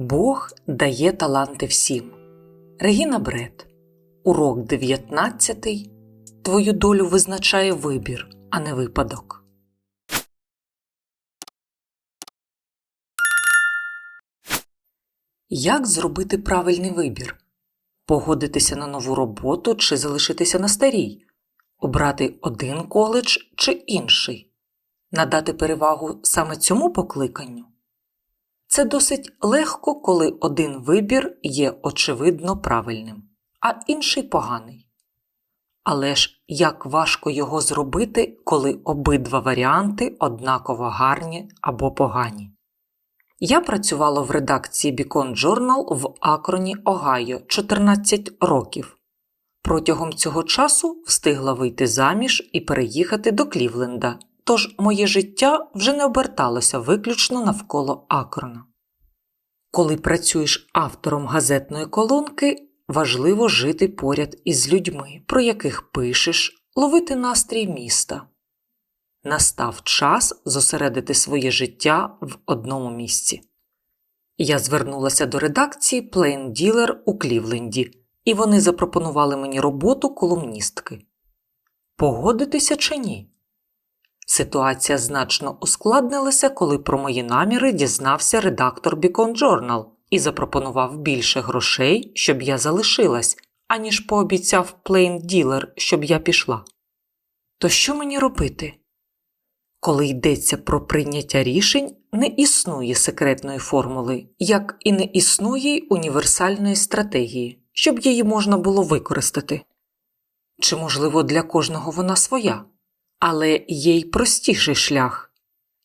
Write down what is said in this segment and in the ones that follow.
Бог дає таланти всім. Регіна Бред. Урок 19. Твою долю визначає вибір, а не випадок. Як зробити правильний вибір? Погодитися на нову роботу чи залишитися на старій? Обрати один коледж чи інший? Надати перевагу саме цьому покликанню? Це досить легко, коли один вибір є очевидно правильним, а інший поганий. Але ж як важко його зробити, коли обидва варіанти однаково гарні або погані. Я працювала в редакції Beacon Journal в Акроні, Огайо 14 років. Протягом цього часу встигла вийти заміж і переїхати до Клівленда, тож моє життя вже не оберталося виключно навколо Акрона. Коли працюєш автором газетної колонки, важливо жити поряд із людьми, про яких пишеш, ловити настрій міста. Настав час зосередити своє життя в одному місці. Я звернулася до редакції Plain Dealer у Клівленді, і вони запропонували мені роботу колумністки. Погодитися чи ні? Ситуація значно ускладнилася, коли про мої наміри дізнався редактор Beacon Journal і запропонував більше грошей, щоб я залишилась, аніж пообіцяв Plain Dealer, щоб я пішла. То що мені робити? Коли йдеться про прийняття рішень, не існує секретної формули, як і не існує універсальної стратегії, щоб її можна було використати. Чи, можливо, для кожного вона своя, але є й простіший шлях.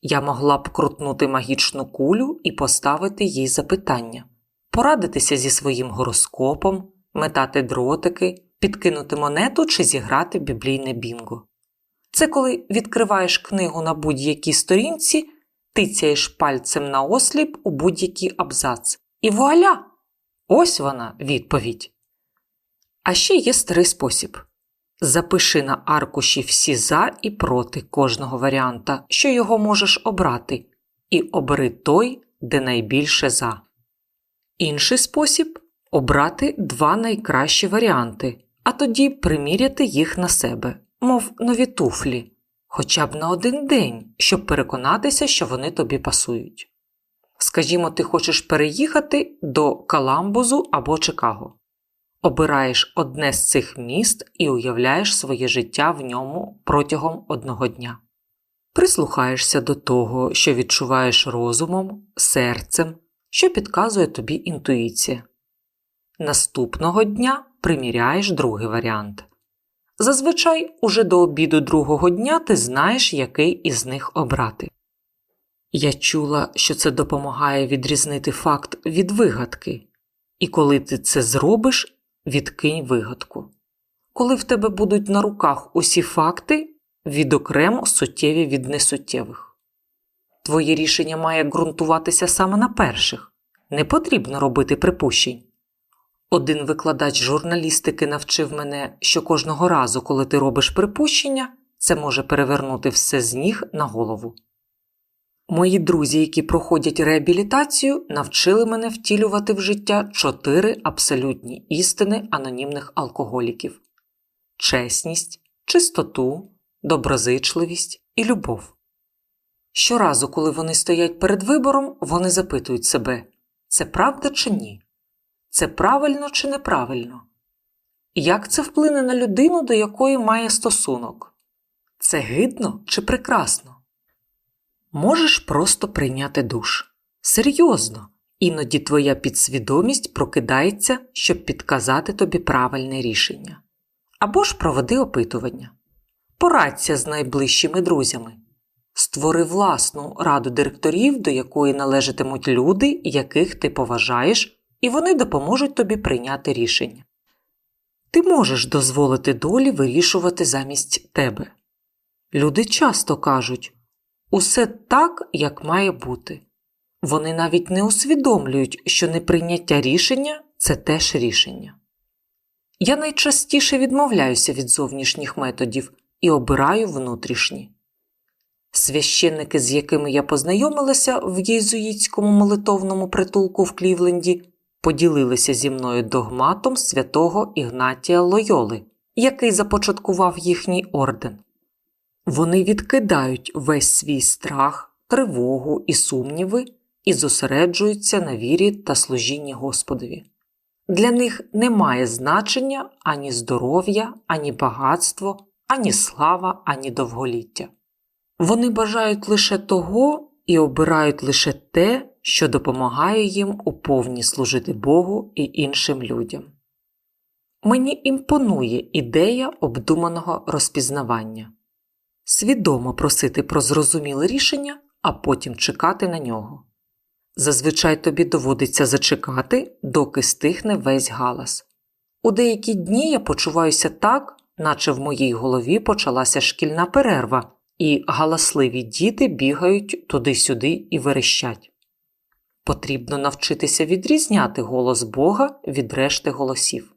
Я могла б крутнути магічну кулю і поставити їй запитання, порадитися зі своїм гороскопом, метати дротики, підкинути монету чи зіграти біблійне бінго. Це коли відкриваєш книгу на будь-якій сторінці, тицяєш пальцем на осліп у будь-який абзац. І вуаля! Ось вона відповідь. А ще є старий спосіб. Запиши на аркуші всі за і проти кожного варіанта, що його можеш обрати, і обери той, де найбільше за. Інший спосіб обрати два найкращі варіанти, а тоді приміряти їх на себе мов нові туфлі, хоча б на один день, щоб переконатися, що вони тобі пасують. Скажімо, ти хочеш переїхати до Каламбузу або Чикаго. Обираєш одне з цих міст і уявляєш своє життя в ньому протягом одного дня. Прислухаєшся до того, що відчуваєш розумом, серцем, що підказує тобі інтуїція. Наступного дня приміряєш другий варіант. Зазвичай уже до обіду другого дня ти знаєш, який із них обрати. Я чула, що це допомагає відрізнити факт від вигадки, і коли ти це зробиш, відкинь вигадку. Коли в тебе будуть на руках усі факти, відокремо суттєві від несуттєвих. Твоє рішення має ґрунтуватися саме на перших, не потрібно робити припущень. Один викладач журналістики навчив мене, що кожного разу, коли ти робиш припущення, це може перевернути все з ніг на голову. Мої друзі, які проходять реабілітацію, навчили мене втілювати в життя чотири абсолютні істини анонімних алкоголіків чесність, чистоту, доброзичливість і любов. Щоразу, коли вони стоять перед вибором, вони запитують себе це правда чи ні? Це правильно чи неправильно? Як це вплине на людину, до якої має стосунок? Це гидно чи прекрасно? Можеш просто прийняти душ. Серйозно, іноді твоя підсвідомість прокидається, щоб підказати тобі правильне рішення. Або ж проведи опитування. Порадься з найближчими друзями. Створи власну раду директорів, до якої належатимуть люди, яких ти поважаєш і вони допоможуть тобі прийняти рішення. Ти можеш дозволити долі вирішувати замість тебе. Люди часто кажуть усе так, як має бути. Вони навіть не усвідомлюють, що неприйняття рішення це теж рішення. Я найчастіше відмовляюся від зовнішніх методів і обираю внутрішні. Священники, з якими я познайомилася в єзуїтському молитовному притулку в Клівленді, поділилися зі мною догматом святого Ігнатія Лойоли, який започаткував їхній орден. Вони відкидають весь свій страх, тривогу і сумніви і зосереджуються на вірі та служінні Господові. Для них немає значення ані здоров'я, ані багатство, ані слава, ані довголіття. Вони бажають лише того і обирають лише те, що допомагає їм уповні служити Богу і іншим людям. Мені імпонує ідея обдуманого розпізнавання свідомо просити про зрозуміле рішення, а потім чекати на нього. Зазвичай тобі доводиться зачекати, доки стихне весь галас. У деякі дні я почуваюся так, наче в моїй голові почалася шкільна перерва, і галасливі діти бігають туди-сюди і верещать. Потрібно навчитися відрізняти голос Бога від решти голосів.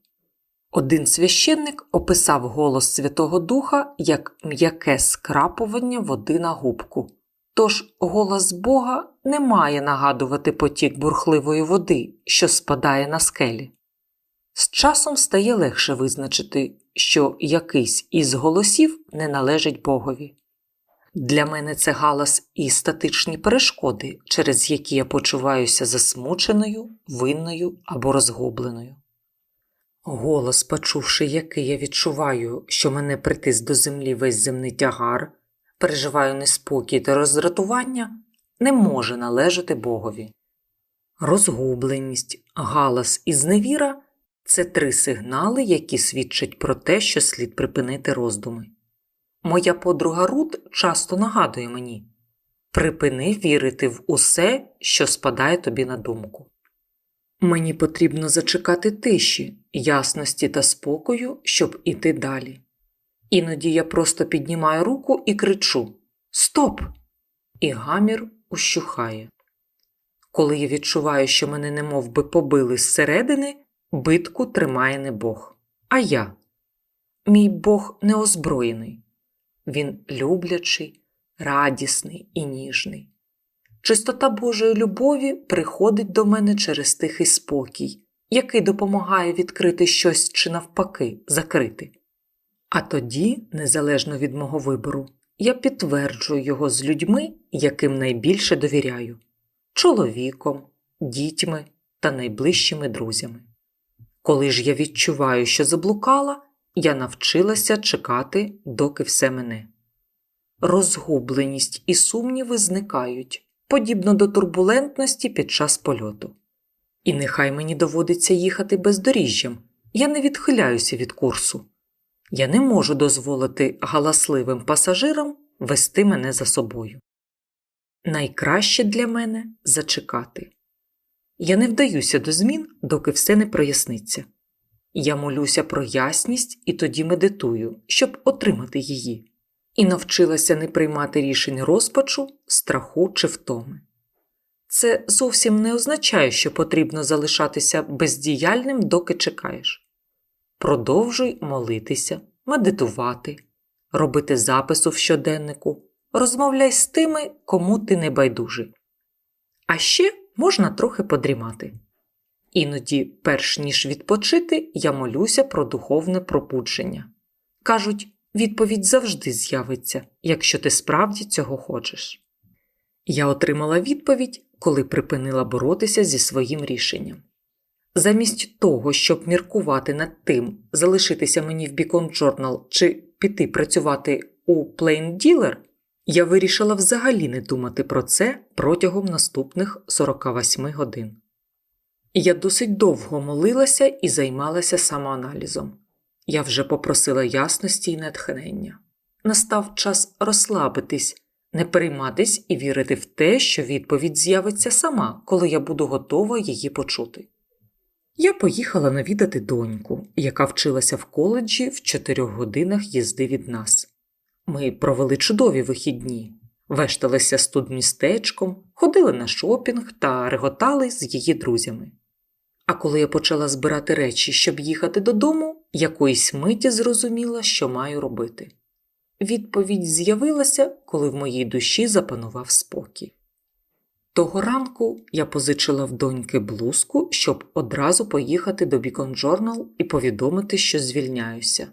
Один священник описав голос Святого Духа як м'яке скрапування води на губку. Тож голос Бога не має нагадувати потік бурхливої води, що спадає на скелі. З часом стає легше визначити, що якийсь із голосів не належить Богові. Для мене це галас і статичні перешкоди, через які я почуваюся засмученою, винною або розгубленою. Голос, почувши який я відчуваю, що мене притис до землі весь земний тягар, переживаю неспокій та роздратування, не може належати Богові. Розгубленість, галас і зневіра це три сигнали, які свідчать про те, що слід припинити роздуми. Моя подруга Рут часто нагадує мені припини вірити в усе, що спадає тобі на думку. Мені потрібно зачекати тиші, ясності та спокою, щоб іти далі. Іноді я просто піднімаю руку і кричу Стоп! І гамір ущухає. Коли я відчуваю, що мене немов би побили зсередини, битку тримає не Бог, а я. Мій Бог неозброєний. Він люблячий, радісний і ніжний. Чистота Божої любові приходить до мене через тихий спокій, який допомагає відкрити щось чи навпаки закрити. А тоді, незалежно від мого вибору, я підтверджую його з людьми, яким найбільше довіряю чоловіком, дітьми та найближчими друзями. Коли ж я відчуваю, що заблукала, я навчилася чекати, доки все мене. Розгубленість і сумніви зникають, подібно до турбулентності під час польоту. І нехай мені доводиться їхати бездоріжжям, я не відхиляюся від курсу. Я не можу дозволити галасливим пасажирам вести мене за собою. Найкраще для мене зачекати. Я не вдаюся до змін, доки все не проясниться. Я молюся про ясність і тоді медитую, щоб отримати її, і навчилася не приймати рішень розпачу, страху чи втоми. Це зовсім не означає, що потрібно залишатися бездіяльним, доки чекаєш. Продовжуй молитися, медитувати, робити запису в щоденнику, розмовляй з тими, кому ти не байдужий. А ще можна трохи подрімати. Іноді, перш ніж відпочити, я молюся про духовне пробудження. Кажуть, відповідь завжди з'явиться, якщо ти справді цього хочеш. Я отримала відповідь, коли припинила боротися зі своїм рішенням. Замість того, щоб міркувати над тим, залишитися мені в Beacon Journal чи піти працювати у Plain Dealer, я вирішила взагалі не думати про це протягом наступних 48 годин. Я досить довго молилася і займалася самоаналізом. Я вже попросила ясності й натхнення. Настав час розслабитись, не перейматись і вірити в те, що відповідь з'явиться сама, коли я буду готова її почути. Я поїхала навідати доньку, яка вчилася в коледжі в чотирьох годинах їзди від нас. Ми провели чудові вихідні, вешталися студмістечком, ходили на шопінг та реготали з її друзями. А коли я почала збирати речі, щоб їхати додому, якоїсь миті зрозуміла, що маю робити. відповідь з'явилася, коли в моїй душі запанував спокій. Того ранку я позичила в доньки блузку, щоб одразу поїхати до Beacon Journal і повідомити, що звільняюся.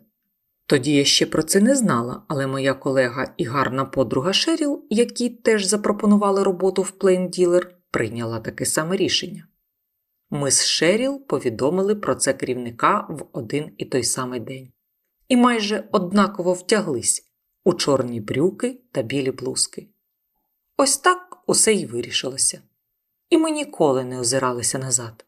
Тоді я ще про це не знала, але моя колега і гарна подруга Шеріл, які теж запропонували роботу в Plain Dealer, прийняла таке саме рішення. Ми з Шеріл повідомили про це керівника в один і той самий день. І майже однаково втяглись у чорні брюки та білі блузки. Ось так усе й вирішилося. І ми ніколи не озиралися назад.